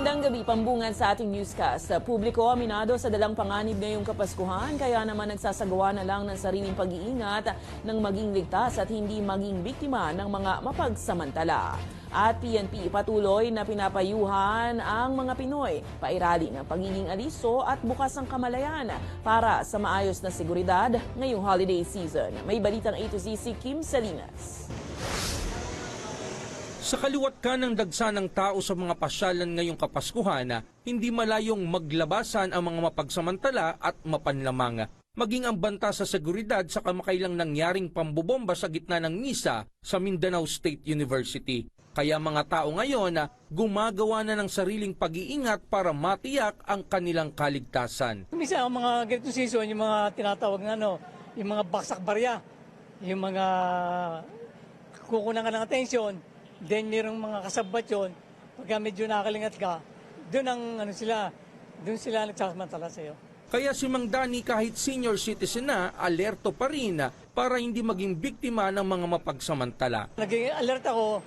Magandang gabi, pambungan sa ating newscast. Publiko aminado sa dalang panganib ngayong Kapaskuhan, kaya naman nagsasagawa na lang ng sariling pag-iingat ng maging ligtas at hindi maging biktima ng mga mapagsamantala. At PNP patuloy na pinapayuhan ang mga Pinoy, pairali ng pagiging aliso at bukas ang kamalayan para sa maayos na seguridad ngayong holiday season. May balitang A to Z si Kim Salinas. Sa kaliwat ka ng dagsa ng tao sa mga pasyalan ngayong Kapaskuhan, hindi malayong maglabasan ang mga mapagsamantala at mapanlamang. Maging ang banta sa seguridad sa kamakailang nangyaring pambobomba sa gitna ng misa sa Mindanao State University. Kaya mga tao ngayon gumagawa na ng sariling pag-iingat para matiyak ang kanilang kaligtasan. Minsan ang mga ganitong season, yung mga tinatawag na ano, yung mga baksak barya, yung mga kukunan ka ng attention, then mayroong mga kasabat yun, pagka medyo nakalingat ka, doon ang ano sila, doon sila nagsasamantala sa'yo. Kaya si Mang Dani kahit senior citizen na, alerto pa rin para hindi maging biktima ng mga mapagsamantala. Naging alert ako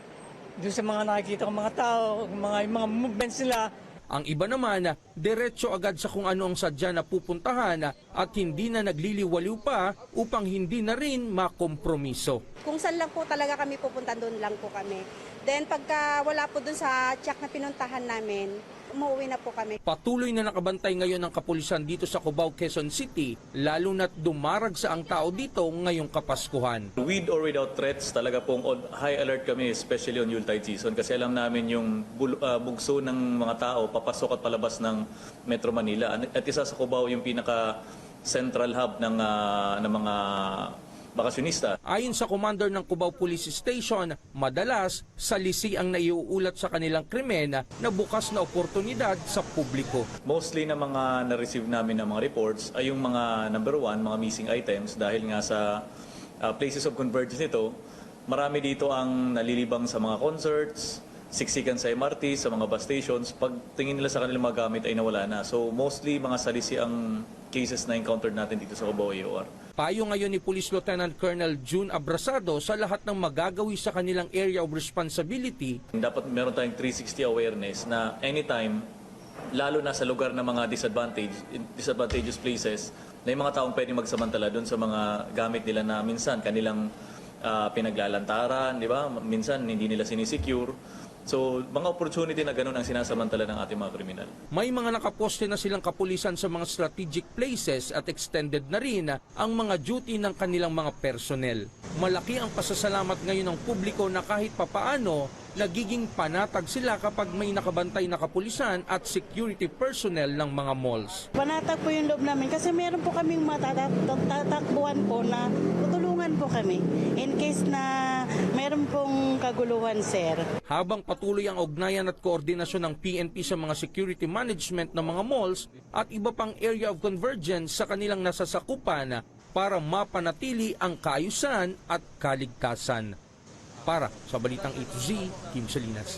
doon sa mga nakikita kong mga tao, mga, mga movements nila, Ang iba naman, diretso agad sa kung ano ang sadya na pupuntahan at hindi na nagliliwaliw pa upang hindi na rin makompromiso. Kung saan lang po talaga kami pupunta, doon lang po kami. Then pagka wala po doon sa check na pinuntahan namin, umuwi na po kami. Patuloy na nakabantay ngayon ang kapulisan dito sa Cubao, Quezon City, lalo na't dumarag sa ang tao dito ngayong Kapaskuhan. With or without threats, talaga pong on high alert kami, especially on Yuletide season. Kasi alam namin yung bul- ah, bugso ng mga tao, papasok at palabas ng Metro Manila. At isa sa Cubao yung pinaka central hub ng, ah, ng mga bakasyonista. Ayon sa commander ng Cubao Police Station, madalas salisi ang naiuulat sa kanilang krimen na bukas na oportunidad sa publiko. Mostly na mga na-receive namin ng mga reports ay yung mga number one, mga missing items dahil nga sa ah, places of convergence nito, marami dito ang nalilibang sa mga concerts, siksikan sa MRT, sa mga bus stations. Pag tingin nila sa kanilang mga gamit ay nawala na. So mostly mga salisi ang cases na encountered natin dito sa Cubao AOR. Payo ngayon ni Police Lieutenant Colonel June Abrasado sa lahat ng magagawi sa kanilang area of responsibility Dapat meron tayong 360 awareness na anytime, lalo na sa lugar ng mga disadvantage, disadvantageous places, na yung mga taong pwedeng magsamantala doon sa mga gamit nila na minsan kanilang ah, pinaglalantaran, di ba? Minsan hindi nila sinisecure. So, mga opportunity na ganun ang sinasamantala ng ating mga kriminal. May mga nakaposte na silang kapulisan sa mga strategic places at extended na rin ang mga duty ng kanilang mga personnel. Malaki ang pasasalamat ngayon ng publiko na kahit papaano nagiging panatag sila kapag may nakabantay na kapulisan at security personnel ng mga malls. Panatag po yung loob namin kasi meron po kaming matatakbuhan po na tutulungan po kami in case na meron pong kaguluhan, sir. Habang patuloy ang ugnayan at koordinasyon ng PNP sa mga security management ng mga malls at iba pang area of convergence sa kanilang nasasakupan para mapanatili ang kaayusan at kaligtasan. Para sa Balitang A to Z, Kim Salinas.